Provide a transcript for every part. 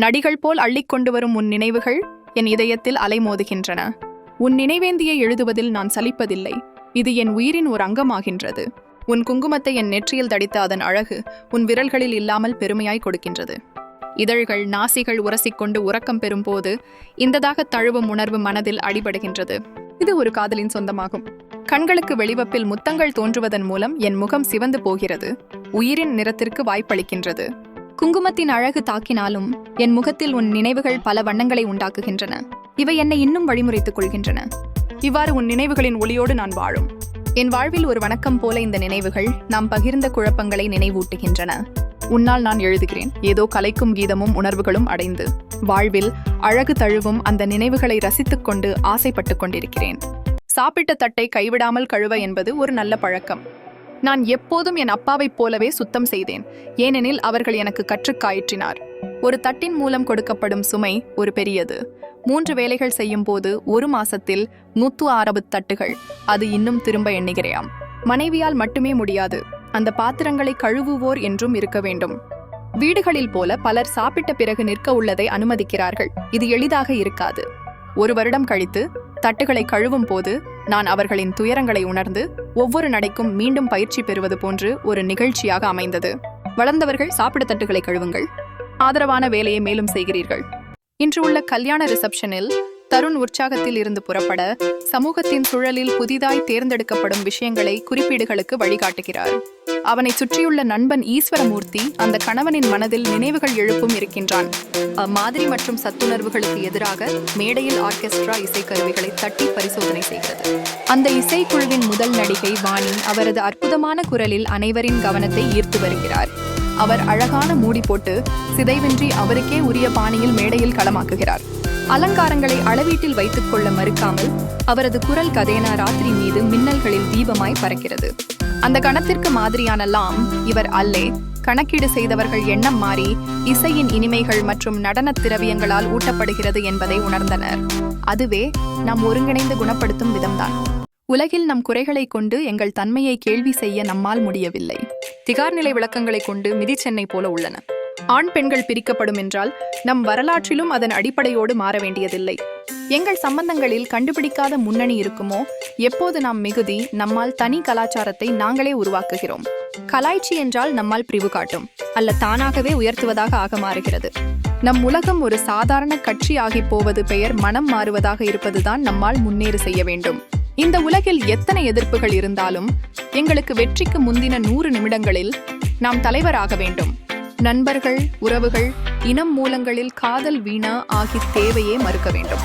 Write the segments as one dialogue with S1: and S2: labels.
S1: நடிகள் போல் அள்ளிக் கொண்டு வரும் உன் நினைவுகள் என் இதயத்தில் அலைமோதுகின்றன. உன் நினைவேந்தியை எழுதுவதில் நான் சலிப்பதில்லை. இது என் உயிரின் ஒரு அங்கமாகின்றது. உன் குங்குமத்தை என் நெற்றியில் தடித்த அதன் அழகு உன் விரல்களில் இல்லாமல் பெருமையாய் கொடுக்கின்றது. இதழ்கள் நாசிகள் உரசிக்கொண்டு உறக்கம் பெறும்போது இந்ததாக தழுவும் உணர்வு மனதில் அடிபடுகின்றது. இது ஒரு காதலின் சொந்தமாகும். கண்களுக்கு வெளிவப்பில் முத்தங்கள் தோன்றுவதன் மூலம் என் முகம் சிவந்து போகிறது. உயிரின் நிறத்திற்கு வாய்ப்பளிக்கின்றது. குங்குமத்தின் அழகு தாக்கினாலும் என் முகத்தில் உன் நினைவுகள் பல வண்ணங்களை உண்டாக்குகின்றன. இவை என்னை இன்னும் வழிமுறைத்துக் கொள்கின்றன. இவ்வாறு உன் நினைவுகளின் ஒளியோடு நான் வாழும். என் வாழ்வில் ஒரு வணக்கம் போல இந்த நினைவுகள் நாம் பகிர்ந்த குழப்பங்களை நினைவூட்டுகின்றன. உன்னால் நான் எழுதுகிறேன். ஏதோ கலைக்கும் கீதமும் உணர்வுகளும் அடைந்து வாழ்வில் அழகு தழுவும் அந்த நினைவுகளை ரசித்துக் கொண்டு ஆசைப்பட்டுக் கொண்டிருக்கிறேன். சாப்பிட்ட தட்டை கைவிடாமல் கழுவ என்பது ஒரு நல்ல பழக்கம். நான் எப்போதும் என் அப்பாவைப் போலவே சுத்தம் செய்தேன். ஏனெனில் அவர்கள் எனக்கு கற்றுக்காயிற்றினார் ஒரு தட்டின் மூலம் கொடுக்கப்படும் சுமை ஒரு பெரியது. மூன்று வேலைகள் செய்யும் போது ஒரு மாசத்தில் நூத்து ஆறவு தட்டுகள். அது இன்னும் திரும்ப எண்ணுகிறேயாம். மனைவியால் மட்டுமே முடியாது. அந்த பாத்திரங்களை கழுவுவோர் என்றும் இருக்க வேண்டும். வீடுகளில் போல பலர் சாப்பிட்ட பிறகு நிற்க உள்ளதை அனுமதிக்கிறார்கள். இது எளிதாக இருக்காது. ஒரு வருடம் கழித்து தட்டுகளை கழுவும் போது நான் அவர்களின் துயரங்களை உணர்ந்து ஒவ்வொரு நடைக்கும் மீண்டும் பயிற்சி பெறுவது போன்று ஒரு நிகழ்ச்சியாக அமைந்தது. வளர்ந்தவர்கள் சாப்பிட தட்டுகளை கழுவுங்கள். ஆதரவான வேலையை மேலும் செய்கிறீர்கள். இன்று உள்ள கல்யாண ரிசப்ஷனில் தருண் உற்சாகத்தில் இருந்து புறப்பட சமூகத்தின் சுழலில் புதிதாய் தேர்ந்தெடுக்கப்படும் விஷயங்களை குறிப்பீடுகளுக்கு வழிகாட்டுகிறார். அவனை சுற்றியுள்ள நண்பன் ஈஸ்வரமூர்த்தி அந்த கணவனின் மனதில் நினைவுகள் எழுப்பும் இருக்கின்றான். மாதிரி மற்றும் சத்துணர்வுகளுக்கு எதிராக மேடையில் ஆர்கெஸ்ட்ரா இசைக்கருவிகளை தட்டி பரிசோதனை செய்கிறது. அந்த இசைக்குழுவின் முதல் நடிகை வாணி அவரது அற்புதமான குரலில் அனைவரின் கவனத்தை ஈர்த்து வருகிறார். அவர் அழகான மூடி போட்டு சிதைவின்றி அவருக்கே உரிய பாணியில் மேடையில் களமாக்குகிறார். அலங்காரங்களை அளவீட்டில் வைத்துக் கொள்ள மறுக்காமல் அவரது குரல் கதேனா ராத்திரி மீது மின்னல்களில் தீபமாய் பறக்கிறது. அந்த கணத்திற்கு மாதிரியான லாம் இவர் அல்லே. கணக்கீடு செய்தவர்கள் எண்ணம் மாறி இசையின் இனிமைகள் மற்றும் நடனத் திரவியங்களால் ஊட்டப்படுகிறது என்பதை உணர்ந்தனர். அதுவே நாம் ஒருங்கிணைந்து குணப்படுத்தும் விதம்தான். உலகில் நம் குறைகளை கொண்டு எங்கள் தன்மையை கேள்வி செய்ய நம்மால் முடியவில்லை. திகார்நிலை விளக்கங்களை கொண்டு மிதிச்சென்னை போல உள்ளன. ஆண் பெண்கள் பிரிக்கப்படும் என்றால் நம் வரலாற்றிலும் அதன் அடிப்படையோடு மாற வேண்டியதில்லை. எங்கள் சம்பந்தங்களில் கண்டுபிடிக்காத முன்னணி இருக்குமோ? எப்போது நாம் மிகுதி நம்மால் தனி கலாச்சாரத்தை நாங்களே உருவாக்குகிறோம். கலாய்ச்சி என்றால் நம்மால் பிரிவு காட்டும் அல்ல தானாகவே உயர்த்துவதாக ஆக மாறுகிறது. நம் உலகம் ஒரு சாதாரண கட்சி ஆகி போவது பெயர் மனம் மாறுவதாக இருப்பதுதான் நம்மால் முன்னேறு செய்ய வேண்டும். இந்த உலகில் எத்தனை எதிர்ப்புகள் இருந்தாலும் எங்களுக்கு வெற்றிக்கு முந்தின நூறு நிமிடங்களில் நாம் தலைவராக வேண்டும். நண்பர்கள் உறவுகள் இனம் மூலங்களில் காதல் வீணா ஆகி தேவையே மறுக்க வேண்டும்.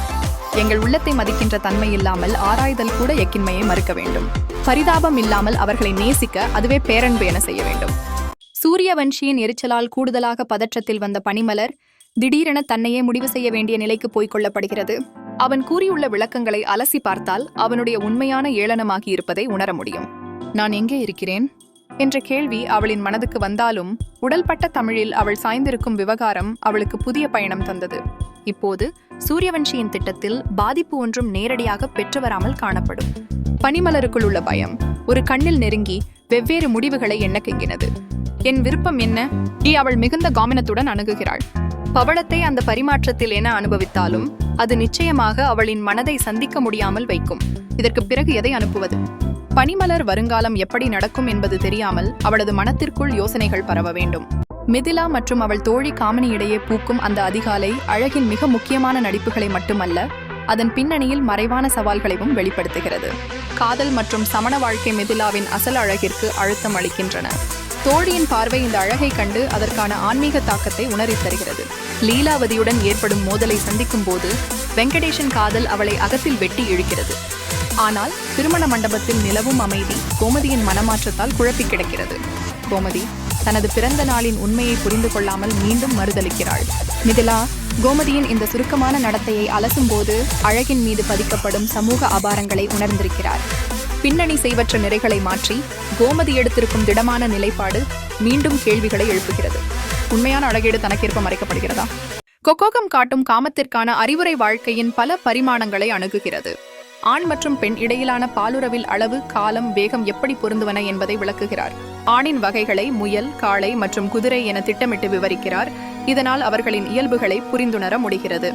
S1: எங்கள் உள்ளத்தை மதிக்கின்ற தன்மை இல்லாமல் ஆராய்தல் கூட எக்கின்மையை மறுக்க வேண்டும். பரிதாபம் இல்லாமல் அவர்களை நேசிக்க அதுவே பேரன்பு என செய்ய வேண்டும். சூரியவன்ஷியின் எரிச்சலால் கூடுதலாக பதற்றத்தில் வந்த பனிமலர் திடீரென தன்னையே முடிவு செய்ய வேண்டிய நிலைக்கு போய்க் கொள்ளப்படுகிறது. அவன் கூறியுள்ள விளக்கங்களை அலசி பார்த்தால் அவனுடைய உண்மையான ஏளனமாகி இருப்பதை உணர முடியும். நான் எங்கே இருக்கிறேன்? என்ற கேள்வி அவளின் மனதுக்கு வந்தாலும் உடல்பட்ட தமிழில் அவள் சாய்ந்திருக்கும் விவகாரம் அவளுக்கு புதிய பயணம் தந்தது. இப்போது சூரியவன்ஷியின் திட்டத்தில் பாதிப்பு ஒன்றும் நேரடியாக பெற்று வராமல் காணப்படும். பனிமலருக்குள் உள்ள பயம் ஒரு கண்ணில் நெருங்கி வெவ்வேறு முடிவுகளை எண்ணக்குங்கினது. என் விருப்பம் என்ன? நீ அவள் மிகுந்த காமினத்துடன் அணுகுகிறாள். பவளத்தை அந்த பரிமாற்றத்தில் என அனுபவித்தாலும் அது நிச்சயமாக அவளின் மனதை சந்திக்க முடியாமல் வைக்கும். இதற்கு பிறகு எதை அனுப்புவது? பனிமலர் வருங்காலம் எப்படி நடக்கும் என்பது தெரியாமல் அவளது மனத்திற்குள் யோசனைகள் பரவ வேண்டும். மிதிலா மற்றும் அவள் தோழி காமனி இடையே பூக்கும் அந்த அதிகாலை அழகின் மிக முக்கியமான நடிப்புகளை மட்டுமல்ல அதன் பின்னணியில் மறைவான சவால்களையும் வெளிப்படுத்துகிறது. காதல் மற்றும் சமண வாழ்க்கை மிதிலாவின் அசல் அழகிற்கு அழுத்தம் அளிக்கின்றன. தோழியின் பார்வை இந்த அழகை கண்டு அதற்கான ஆன்மீக தாக்கத்தை உணரித் தருகிறது. லீலாவதியுடன் ஏற்படும் மோதலை சந்திக்கும் போது வெங்கடேஷன் காதல் அவளை அகத்தில் வெட்டி இழுக்கிறது. ஆனால் திருமண மண்டபத்தில் நிலவும் அமைதி கோமதியின் மனமாற்றத்தால் குழப்பி கிடக்கிறது. கோமதி தனது பிறந்த நாளின் உண்மையை புரிந்து கொள்ளாமல் மீண்டும் மறுதளிக்கிறாள். மிதிலா கோமதியின் இந்த சுருக்கமான நடத்தையை அலசும்போது அழகின் மீது பதிக்கப்படும் சமூக அபாரங்களை உணர்ந்திருக்கிறார். பின்னணி செய்வற்ற நிறைகளை மாற்றி கோமதி எடுத்திருக்கும் திடமான நிலைப்பாடு மீண்டும் கேள்விகளை எழுப்புகிறது. உண்மையான அழகீடு தனக்கேற்ப மறைக்கப்படுகிறதா? கொக்கோகம் காட்டும் காமத்திற்கான அறிவுரை வாழ்க்கையின் பல பரிமாணங்களை அணுகுகிறது. ஆண் மற்றும் பெண் இடையிலான பாலுறவில் அளவு காலம் வேகம் எப்படி பொருந்துவன என்பதை விளக்குகிறார். ஆணின் வகைகளை முயல் காளை மற்றும் குதிரை என திட்டமிட்டு விவரிக்கிறார். இதனால் அவர்களின் இயல்புகளை புரிந்துணர முடிகிறது.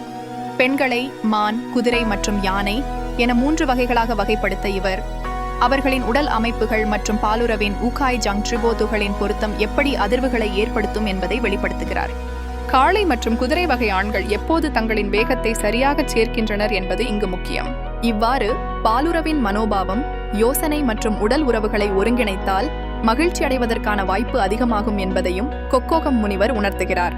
S1: பெண்களை மான் குதிரை மற்றும் யானை என மூன்று வகைகளாக வகைப்படுத்த இவர். அவர்களின் உடல் அமைப்புகள் மற்றும் பாலுறவின் ஊகாய் ஜங் ட்ரிபோதுகளின் பொருத்தம் எப்படி அதிர்வுகளை ஏற்படுத்தும் என்பதை வெளிப்படுத்துகிறார். காளை மற்றும் குதிரை வகை ஆண்கள் எப்போது தங்களின் வேகத்தை சரியாகச் சேர்க்கின்றனர் என்பது இங்கு முக்கியம். இவ்வாறு பாலுறவின் மனோபாவம் யோசனை மற்றும் உடல் உறவுகளை ஒருங்கிணைத்தால் மகிழ்ச்சி அடைவதற்கான வாய்ப்பு அதிகமாகும் என்பதையும் கொக்கோகம் முனிவர் உணர்த்துகிறார்.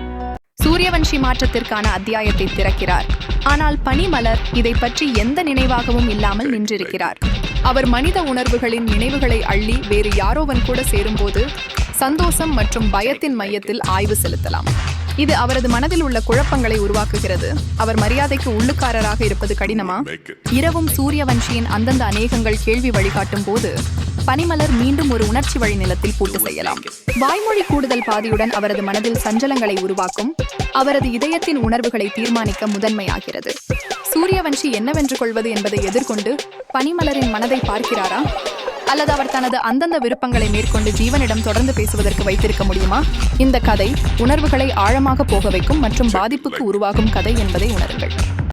S1: சூரியவன்ஷி மாற்றத்திற்கான அத்தியாயத்தை திறக்கிறார். ஆனால் பனிமலர் இதை பற்றி எந்த நினைவாகவும் இல்லாமல் நின்றிருக்கிறார். அவர் மனித உணர்வுகளின் நினைவுகளை அள்ளி வேறு யாரோவன் கூட சேரும்போது சந்தோஷம் மற்றும் பயத்தின் மையத்தில் ஆய்வு செலுத்தலாம். இது அவரது மனதில் உள்ள குழப்பங்களை உருவாக்குகிறது. அவர் மரியாதைக்கு உள்ளுக்காரராக இருப்பது கடினமா? இரவும் சூரியவன்ஷியின் அந்தந்த அநேகங்கள் கேள்வி வழிகாட்டும் போது பனிமலர் மீண்டும் ஒரு உணர்ச்சி வழி நிலத்தில் பூட்டு செய்யலாம். வாய்மொழி கூடுதல் பாதியுடன் அவரது மனதில் சஞ்சலங்களை உருவாக்கும் அவரது இதயத்தின் உணர்வுகளை தீர்மானிக்க முதன்மையாகிறது. சூரியவன்ஷி என்னவென்று கொள்வது என்பதை எதிர்கொண்டு பனிமலரின் மனதை பார்க்கிறாரா? அல்லது அவர் தனது அந்தந்த விருப்பங்களை மேற்கொண்டு ஜீவனிடம் தொடர்ந்து பேசுவதற்கு வைத்திருக்க முடியுமா? இந்த கதை உணர்வுகளை ஆழமாக போக வைக்கும் மற்றும் பாதிப்புக்கு உருவாகும் கதை என்பதை உணருங்கள்.